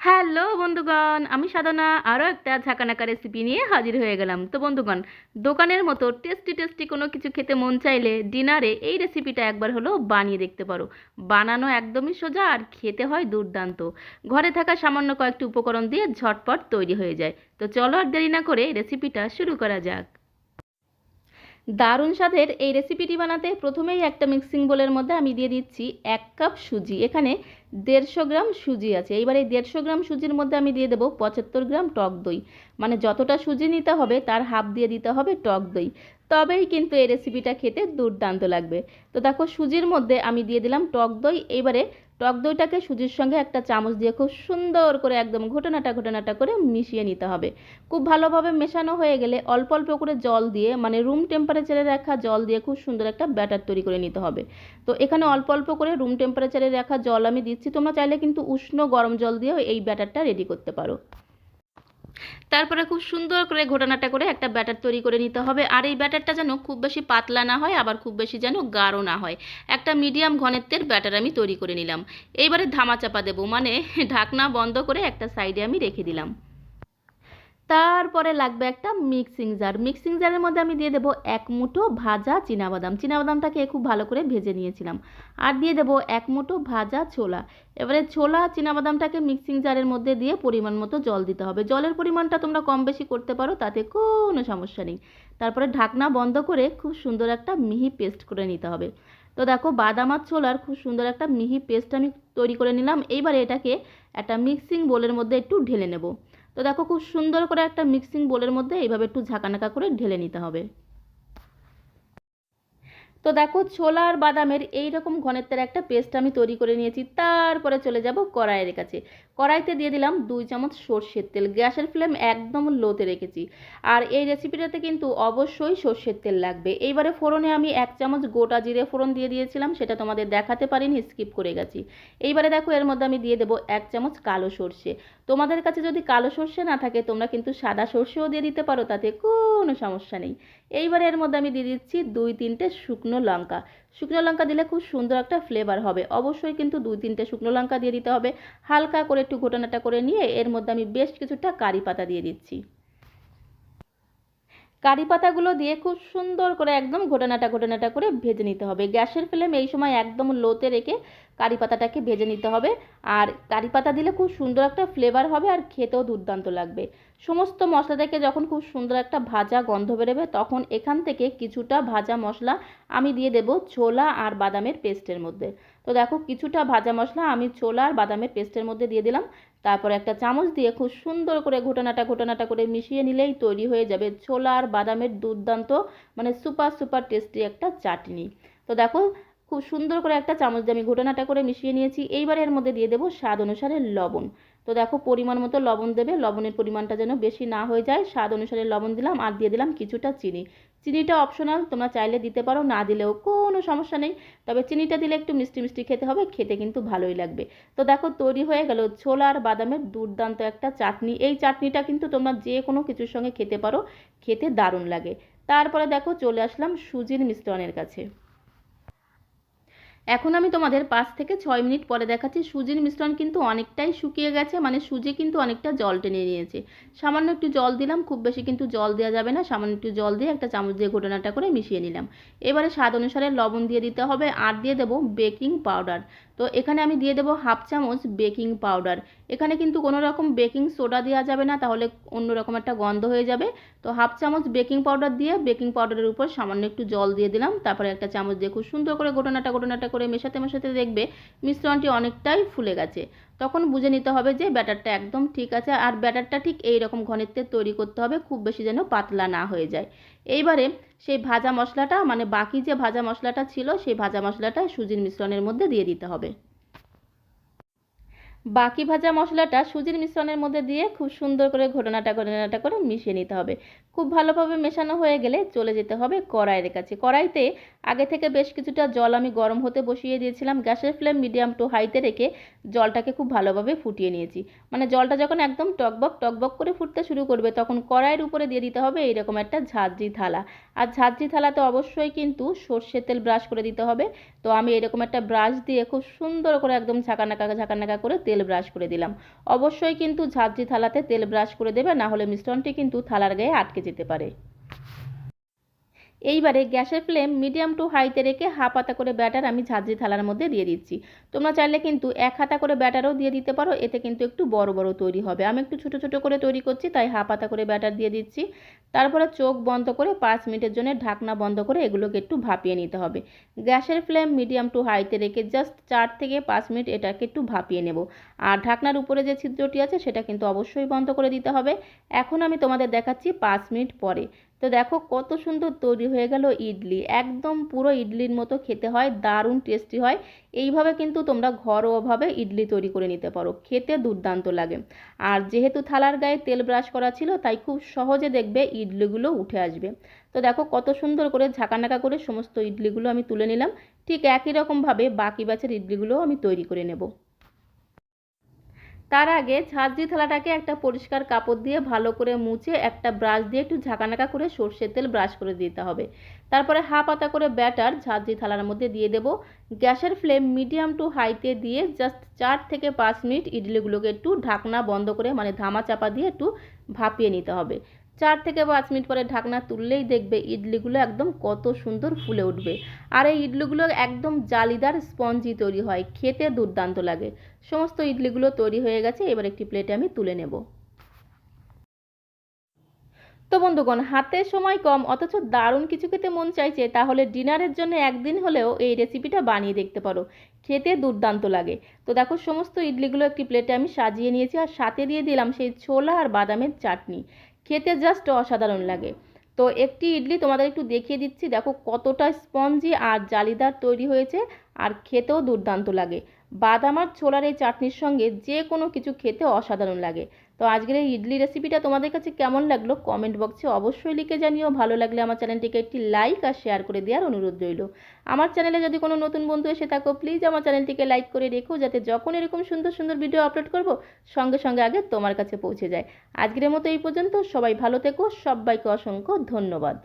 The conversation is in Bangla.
হ্যালো বন্ধুগণ, আমি সাধনা, আরও একটা ঝাঁকানাকা রেসিপি নিয়ে হাজির হয়ে গেলাম। তো বন্ধুগণ, দোকানের মতো টেস্টি টেস্টি কোনো কিছু খেতে মন চাইলে ডিনারে এই রেসিপিটা একবার হলেও বানিয়ে দেখতে পারো। বানানো একদমই সোজা আর খেতে হয় দুর্দান্ত। ঘরে থাকা সামান্য কয়েকটি উপকরণ দিয়ে ঝটপট তৈরি হয়ে যায়। তো চলো আর দেরি না করে রেসিপিটা শুরু করা যাক। দারুণ স্বাদের এই রেসিপিটি বানাতে প্রথমেই একটা মিক্সিং বোলের মধ্যে আমি দিয়ে দিচ্ছি এক কাপ সুজি। এখানে দেড়শো গ্রাম সুজি আছে। এইবার এই দেড়শো গ্রাম সুজির মধ্যে আমি দিয়ে দেবো পঁচাত্তর গ্রাম টক দই। মানে যতটা সুজি নিতে হবে তার হাফ দিয়ে দিতে হবে টক দই। তবেই কিন্তু এই রেসিপিটা খেতে দুর্দান্ত লাগবে। তো দেখো সুজির মধ্যে আমি দিয়ে দিলাম টক দই। এবারে টক দইটাকে সুজির সঙ্গে একটা চামচ দিয়ে খুব সুন্দর করে একদম ঘটনাটা ঘটনাটা করে মিশিয়ে নিতে হবে। খুব ভালোভাবে মেশানো হয়ে গেলে অল্প অল্প করে জল দিয়ে মানে রুম টেম্পারেচারে রাখা জল দিয়ে খুব সুন্দর একটা ব্যাটার তৈরি করে নিতে হবে। তো এখানে অল্প অল্প করে রুম টেম্পারেচারে রাখা জল আমি দিচ্ছি। তোমরা চাইলে কিন্তু উষ্ণ গরম জল দিয়েও এই ব্যাটারটা রেডি করতে পারো। তারপরে খুব সুন্দর করে ঘটনাটা করে একটা ব্যাটার তৈরি করে নিতে হবে। আর এই ব্যাটারটা যেন খুব বেশি পাতলা না হয়, আবার খুব বেশি যেন গাঢ় না হয়। একটা মিডিয়াম ঘনত্বের ব্যাটার আমি তৈরি করে নিলাম। এইবারে ধামা চাপা দেবো মানে ঢাকনা বন্ধ করে একটা সাইডে আমি রেখে দিলাম। তারপরে লাগবে একটা মিক্সিং জার মিক্সিং জারের মধ্যে আমি দিয়ে দেবো এক মুঠো ভাজা চীনাবাদাম। চীনাবাদামটাকে খুব ভালো করে ভেজে নিয়েছিলাম। আর দিয়ে দেবো এক মুঠো ভাজা ছোলা। এবারে ছোলা, চীনাবাদামটাকে মিক্সিং জারের মধ্যে দিয়ে পরিমাণ মতো জল দিতে হবে। জলের পরিমাণটা তোমরা কম বেশি করতে পারো, তাতে কোনো সমস্যা নেই। তারপরে ঢাকনা বন্ধ করে খুব সুন্দর একটা মিহি পেস্ট করে নিতে হবে। তো দেখো, বাদাম আর ছোলার খুব সুন্দর একটা মিহি পেস্ট আমি তৈরি করে নিলাম। এইবারে এটাকে একটা মিক্সিং বোলের মধ্যে একটু ঢেলে নেব। তো দেখো খুব সুন্দর করে একটা মিক্সিং বোলের মধ্যে এইভাবে একটু ঝাঁকানাকা করে ঢেলে নিতে হবে। তো দেখো ছোলা আর বাদামের এই রকম ঘনত্বের একটা পেস্ট আমি তৈরি করে নিয়েছি, তারপরে চলে যাব কড়াইয়ের কাছে। কড়াইতে দিয়ে দিলাম দুই চামচ সর্ষের তেল। গ্যাসের ফ্লেম একদম লোতে রেখেছি। আর এই রেসিপিটাতে কিন্তু অবশ্যই সর্ষের তেল লাগবে। এইবারে ফোড়নে আমি এক চামচ গোটা জিরে ফোড়ন দিয়ে দিয়েছিলাম, সেটা তোমাদের দেখাতে পারিনি, স্কিপ করে গেছি। এইবারে দেখো, এর মধ্যে আমি দিয়ে দেবো এক চামচ কালো সর্ষে। তোমাদের কাছে যদি কালো সর্ষে না থাকে, তোমরা কিন্তু সাদা সর্ষেও দিয়ে দিতে পারো, তাতে কোনো সমস্যা নেই। এইবারে এর মধ্যে আমি দিয়ে দিচ্ছি দুই তিনটে শুকনো লঙ্কা। শুকনো লঙ্কা দিলে খুব সুন্দর একটা ফ্লেভার হবে। অবশ্যই কিন্তু দুই তিনটে শুকনো লঙ্কা দিয়ে দিতে হবে। হালকা করে একটু ঘটনাটা করে নিয়ে এর মধ্যে আমি বেশ কিছুটা কারি পাতা দিয়ে দিচ্ছি। কারি পাতাগুলো দিয়ে খুব সুন্দর করে একদম ঘটনাটা ঘটনাটা করে ভেজে নিতে হবে। গ্যাসের ফ্লেম এই সময় একদম লোতে রেখে কারি পাতাটাকে ভেজে নিতে হবে। আর কারি পাতা দিলে খুব সুন্দর একটা ফ্লেভার হবে আর খেতেও দুর্দান্ত লাগবে। সমস্ত মশলা যখন খুব সুন্দর একটা ভাজা গন্ধ বেরোবে, তখন এখান থেকে কিছুটা ভাজা মশলা আমি দিয়ে দেব ছোলা আর বাদামের পেস্টের মধ্যে। তো দেখো কিছুটা ভাজা মশলা আমি ছোলা আর বাদামের পেস্টের মধ্যে দিয়ে দিলাম। তারপর একটা চামচ দিয়ে খুব সুন্দর করে ঘটনাটা ঘটনাটা করে মিশিয়ে নিলেই তৈরি হয়ে যাবে ছোলা আর বাদামের দুর্দান্ত মানে সুপার সুপার টেস্টি একটা চাটনি। তো দেখো খুব সুন্দর করে একটা চামচ দিয়ে আমি ঘটনাটা করে মিশিয়ে নিয়েছি। এইবার এর মধ্যে দিয়ে দেবো স্বাদ অনুসারে লবণ। তো দেখো পরিমাণ মতো লবণ দেবে, লবণের পরিমাণটা যেন বেশি না হয়ে যায়। স্বাদ অনুসারে লবণ দিলাম আর দিয়ে দিলাম কিছুটা চিনি। চিনিটা অপশনাল তোমরা চাইলে দিতে পারো, না দিলেও কোনো সমস্যা নেই। তবে চিনিটা দিলে একটু মিষ্টি মিষ্টি খেতে হবে, খেতে কিন্তু ভালোই লাগবে। তো দেখো তৈরি হয়ে গেল ছোলা আর বাদামের দুর্দান্ত একটা চাটনি। এই চাটনিটা কিন্তু তোমরা যে কোনো কিছুর সঙ্গে খেতে পারো, খেতে দারুণ লাগে। তারপরে দেখো চলে আসলাম সুজির মিশ্রণের কাছে। এখন আমি তোমাদের পাঁচ থেকে ছয় মিনিট পরে দেখাচ্ছি। সুজির মিশ্রণ কিন্তু অনেকটাই শুকিয়ে গেছে মানে সুজি কিন্তু অনেকটা জল টেনে নিয়েছে। সামান্য একটু জল দিলাম, খুব বেশি কিন্তু জল দেওয়া যাবে না। সামান্য একটু জল দিয়ে একটা চামচ দিয়ে ঘটনাটা করে মিশিয়ে নিলাম। এবারে স্বাদ অনুসারে লবণ দিয়ে দিতে হবে। আর দিয়ে দেবো বেকিং পাউডার। তো এখানে আমি দিয়ে দেবো হাফ চামচ বেকিং পাউডার। এখানে কিন্তু কোনো রকম বেকিং সোডা দেওয়া যাবে না, তাহলে অন্য রকম একটা গন্ধ হয়ে যাবে। তো হাফ চামচ বেকিং পাউডার দিয়ে বেকিং পাউডারের উপর সামান্য একটু জল দিয়ে দিলাম। তারপরে একটা চামচ দিয়ে খুব সুন্দর করে ঘটনাটা ঘটনাটা করে মেশাতে মেশাতে দেখবে মিশ্রণটি অনেকটাই ফুলে গেছে। তখন বুঝে নিতে হবে যে ব্যাটারটা একদম ঠিক আছে আর ব্যাটারটা ঠিক এই রকম ঘনত্বের তৈরি করতে হবে, খুব বেশি যেন পাতলা না হয়ে যায়। এইবারে সেই ভাজা মশলাটা মানে বাকি যে ভাজা মশলাটা ছিল, সেই ভাজা মশলাটা সুজির মিশ্রণের মধ্যে দিয়ে দিতে হবে। বাকি ভাজা মশলাটা সুজির মিশ্রণের মধ্যে দিয়ে খুব সুন্দর করে ঘটনাটা ঘটনাটা করে মিশিয়ে নিতে হবে। খুব ভালোভাবে মেশানো হয়ে গেলে চলে যেতে হবে কড়াইয়ের কাছে। কড়াইতে আগে থেকে বেশ কিছুটা জল আমি গরম হতে বসিয়ে দিয়েছিলাম। গ্যাসের ফ্লেম মিডিয়াম টু হাইতে রেখে জলটাকে খুব ভালোভাবে ফুটিয়ে নিয়েছি। মানে জলটা যখন একদম টকবক টকবক করে ফুটতে শুরু করবে তখন কড়াইয়ের উপরে দিয়ে দিতে হবে এইরকম একটা ঝাঁঝরি থালা। আর ঝাঁঝরি থালাতে অবশ্যই কিন্তু সর্ষের তেল ব্রাশ করে দিতে হবে। তো আমি এরকম একটা ব্রাশ দিয়ে খুব সুন্দর করে একদম ঝাঁকানাকা ঝাঁকানাকা করে তেল তেল ব্রাশ করে দিলাম। অবশ্যই কিন্তু ঝাঁঝরি থালাতে তেল ব্রাশ করে দেবে, না হলে মিশ্রণটি কিন্তু থালার গায়ে আটকে যেতে পারে। এইবারে গ্যাসের ফ্লেম মিডিয়াম টু হাইতে রেখে হাফ হাতা করে ব্যাটার আমি ঝাঁঝরি থালার মধ্যে দিয়ে দিচ্ছি। তোমরা চাইলে কিন্তু এক হাতা করে ব্যাটারও দিয়ে দিতে পারো, এতে কিন্তু একটু বড় বড় তৈরি হবে। আমি একটু ছোটো ছোটো করে তৈরি করছি, তাই হাফ হাতা করে ব্যাটার দিয়ে দিচ্ছি। তারপরে চোখ বন্ধ করে পাঁচ মিনিটের জন্য ঢাকনা বন্ধ করে এগুলোকে একটু ভাপিয়ে নিতে হবে। গ্যাসের ফ্লেম মিডিয়াম টু হাইতে রেখে জাস্ট চার থেকে পাঁচ মিনিট এটাকে একটু ভাপিয়ে নেব। আর ঢাকনার উপরে যে ছিদ্রটি আছে সেটা কিন্তু অবশ্যই বন্ধ করে দিতে হবে। এখন আমি তোমাদের দেখাচ্ছি পাঁচ মিনিট পরে। তো দেখো কত সুন্দর তৈরি হয়ে গেল ইডলি। একদম পুরো ইডলির মতো খেতে হয়, দারুণ টেস্টি হয়। এইভাবে কিন্তু তোমরা ঘরোয়াভাবে ইডলি তৈরি করে নিতে পারো। খেতে দুর্দান্ত লাগে। আর যেহেতু থালার গায়ে তেল ব্রাশ করা ছিল, তাই খুব সহজে দেখবে ইডলিগুলো উঠে আসবে। তো দেখো কত সুন্দর করে ঝাঁকানাকা করে সমস্ত ইডলিগুলো আমি তুলে নিলাম। ঠিক একই রকমভাবে বাকি ব্যাচের ইডলিগুলোও আমি তৈরি করে নেব। তার আগে ঝাঁঝরি থালাটাকে একটা পরিষ্কার কাপড় দিয়ে ভালো করে মুছে একটা ব্রাশ দিয়ে একটু ঝাঁকানাকা করে সর্ষের তেল ব্রাশ করে দিতে হবে। তারপরে হাফ পাতা করে ব্যাটার ঝাঁঝরি থালার মধ্যে দিয়ে দেবো। গ্যাসের ফ্লেম মিডিয়াম টু হাইতে দিয়ে জাস্ট চার থেকে পাঁচ মিনিট ইডলিগুলোকে একটু ঢাকনা বন্ধ করে মানে ধামা চাপা দিয়ে একটু ভাপিয়ে নিতে হবে। চার থেকে পাঁচ মিনিট পরে ঢাকনা তুললেই দেখবে ইডলিগুলো একদম কত সুন্দর ফুলে উঠবে। আর এই ইডলিগুলো একদম জালিদার স্পঞ্জি তৈরি হয়, খেতে দুর্দান্ত লাগে। সমস্ত ইডলিগুলো তৈরি হয়ে গেছে, এবার একটি প্লেটে আমি তুলে নেব। তো বন্ধুগণ, হাতে সময় কম, অথচ দারুণ কিছু খেতে মন চাইছে, তাহলে ডিনারের জন্য একদিন হলেও এই রেসিপিটা বানিয়ে দেখতে পারো। খেতে দুর্দান্ত লাগে। তো দেখো, সমস্ত ইডলিগুলো একটি প্লেটে আমি সাজিয়ে নিয়েছি, আর সাথে দিয়ে দিলাম সেই ছোলা আর বাদামের চাটনি। খেতে জাস্ট অসাধারণ লাগে। তো একটি ইডলি তোমাদের একটু দেখিয়ে দিচ্ছি, দেখো কতটা স্পঞ্জি আর জালিদার তৈরি হয়েছে আর খেতেও দুর্দান্ত লাগে। বাদাম আর ছোলার এই চাটনির সঙ্গে যে কোনো কিছু খেতে অসাধারণ লাগে। তো আজকের এই ইডলি রেসিপিটা তোমাদের কাছে কেমন লাগল কমেন্ট বক্সে অবশ্যই লিখে জানিও। ভালো লাগলে আমার চ্যানেলটিকে একটি লাইক আর শেয়ার করে দেওয়ার অনুরোধ রইল। আমার চ্যানেলে যদি কোনো নতুন বন্ধু এসে থাকো প্লিজ আমার চ্যানেলটিকে লাইক করে রেখো যাতে যখন এরকম সুন্দর সুন্দর ভিডিও আপলোড করব, সঙ্গে সঙ্গে আগে তোমার কাছে পৌঁছে যায়। আজকের মতো এই পর্যন্ত, সবাই ভালো থেকো, সবাইকে অসংখ্য ধন্যবাদ।